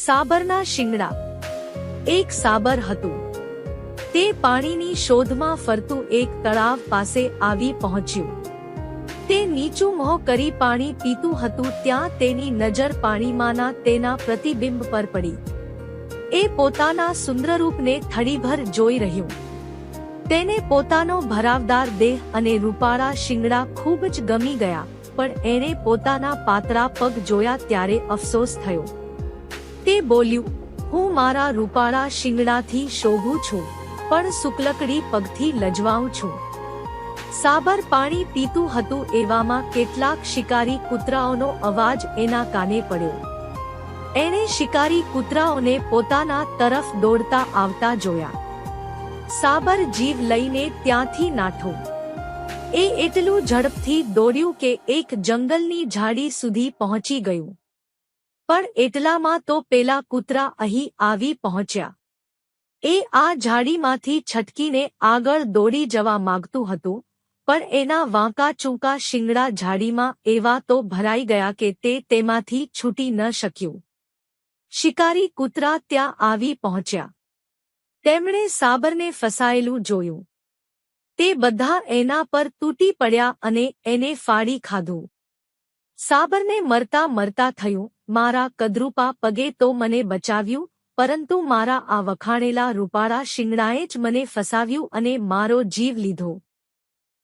સાબરના શિંગડા. એક સાબર હતું. તે પાણીની શોધમાં ફરતું એક તળાવ પાસે આવી પહોંચ્યું. તે નીચું મોં કરી પાણી પીતું હતું, ત્યાં તેની નજર પાણીમાંના તેના પ્રતિબિંબ પર પડી. એ પોતાના સુંદર રૂપને થડીભર જોઈ રહ્યું. તેને પોતાનો ભરાવદાર દેહ અને રૂપાળા શિંગડા ખૂબ જ ગમી ગયા, પણ એણે પોતાના પાતળા પગ જોયા ત્યારે અફસોસ થયો. તે બોલ્યું, હું મારા રૂપાળા શિંગડાથી શોભું છું, પણ સુકલકડી પગથી લજવાઉં છું. સાબર પાણી પીતું હતું એવામાં કેટલાક શિકારી કૂતરાઓનો અવાજ એના કાને પડ્યો. એણે શિકારી કૂતરાઓને પોતાના તરફ દોડતા આવતા જોયા. સાબર જીવ લઈને ત્યાંથી નાઠો. એ એટલું ઝડપથી દોડ્યું કે એક જંગલની ઝાડી સુધી પહોંચી ગયું. પણ એટલામાં તો પેલા કૂતરા અહીં આવી પહોંચ્યા. એ આ ઝાડીમાંથી છટકીને આગળ દોડી જવા માંગતું હતું, પણ એના વાંકા ચૂંકા શિંગડા ઝાડીમાં એવા તો ભરાઈ ગયા કે તે તેમાંથી છૂટી ન શક્યું. શિકારી કૂતરા ત્યાં આવી પહોંચ્યા. તેમણે સાબરને ફસાયેલું જોયું. તે બધા એના પર તૂટી પડ્યા અને એને ફાડી ખાધું. સાબરને મરતા મરતા થયું, મારા કદરૂપા પગે તો મને બચાવ્યું, પરંતુ મારા આ વખાણેલા રૂપાળા શિંગડાએ જ મને ફસાવ્યું અને મારો જીવ લીધો.